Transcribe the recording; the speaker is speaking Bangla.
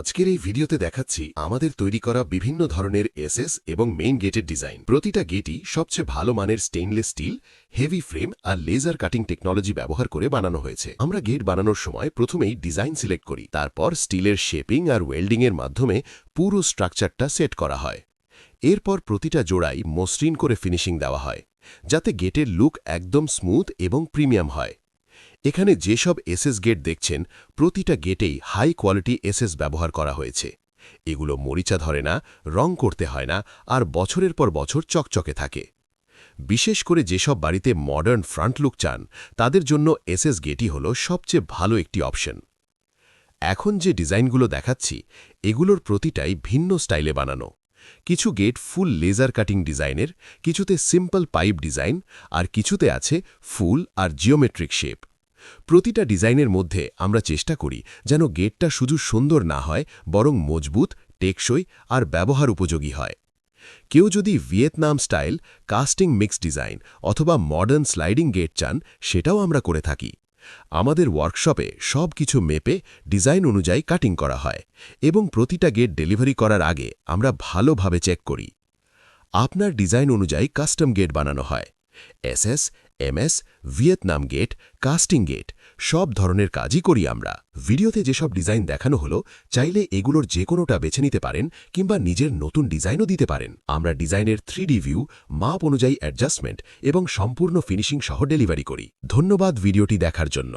আজকের এই ভিডিওতে দেখাচ্ছি আমাদের তৈরি করা বিভিন্ন ধরনের এসএস এবং মেইন গেটের ডিজাইন প্রতিটা গেটই সবচেয়ে ভালো মানের স্টেইনলেস স্টিল হেভি ফ্রেম আর লেজার কাটিং টেকনোলজি ব্যবহার করে বানানো হয়েছে। আমরা গেট বানানোর সময় প্রথমেই ডিজাইন সিলেক্ট করি, তারপর স্টিলের শেপিং আর ওয়েল্ডিংয়ের মাধ্যমে পুরো স্ট্রাকচারটা সেট করা হয়। এরপর প্রতিটা জোড়াই মসৃণ করে ফিনিশিং দেওয়া হয়, যাতে গেটের লুক একদম স্মুথ এবং প্রিমিয়াম হয়। এখানে যেসব এসএস গেট দেখছেন, প্রতিটা গেটেই হাই কোয়ালিটি এসএস ব্যবহার করা হয়েছে। এগুলো মরিচা ধরে না, রং করতে হয় না, আর বছরের পর বছর চকচকে থাকে। বিশেষ করে যেসব বাড়িতে মডার্ন ফ্রন্ট লুক চান, তাদের জন্য এসএস গেটই হল সবচেয়ে ভালো একটি অপশন এখন যে ডিজাইনগুলো দেখাচ্ছি, এগুলোর প্রতিটাই ভিন্ন স্টাইলে বানানো। কিছু গেট ফুল লেজার কাটিং ডিজাইনের, কিছুতে সিম্পল পাইপ ডিজাইন, আর কিছুতে আছে ফুল আর জিওমেট্রিক শেপ প্রতিটা ডিজাইনের মধ্যে আমরা চেষ্টা করি যেন গেটটা শুধু সুন্দর না হয়, বরং মজবুত, টেকসই আর ব্যবহার উপযোগী হয়। কেউ যদি Vietnam style, casting mix design অথবা মডার্ন স্লাইডিং গেট চান, সেটাও আমরা করে থাকি। আমাদের ওয়ার্কশপে সব কিছু মেপে ডিজাইন অনুযায়ী কাটিং করা হয় এবং প্রতিটা গেট ডেলিভারি করার আগে আমরা ভালোভাবে চেক করি। আপনার ডিজাইন অনুযায়ী কাস্টম গেট বানানো হয়। SS MS, Vietnam gate, casting gate, সব ধরনের কাজই করি আমরা। ভিডিওতে যেসব ডিজাইন দেখানো হলো, চাইলে এগুলোর যে কোনোটা বেছে নিতে পারেন কিংবা নিজের নতুন ডিজাইনও দিতে পারেন। আমরা ডিজাইনের থ্রি ভিউ, মাপ অনুযায়ী অ্যাডজাস্টমেন্ট এবং সম্পূর্ণ ফিনিশিং সহ ডেলিভারি করি। ধন্যবাদ ভিডিওটি দেখার জন্য।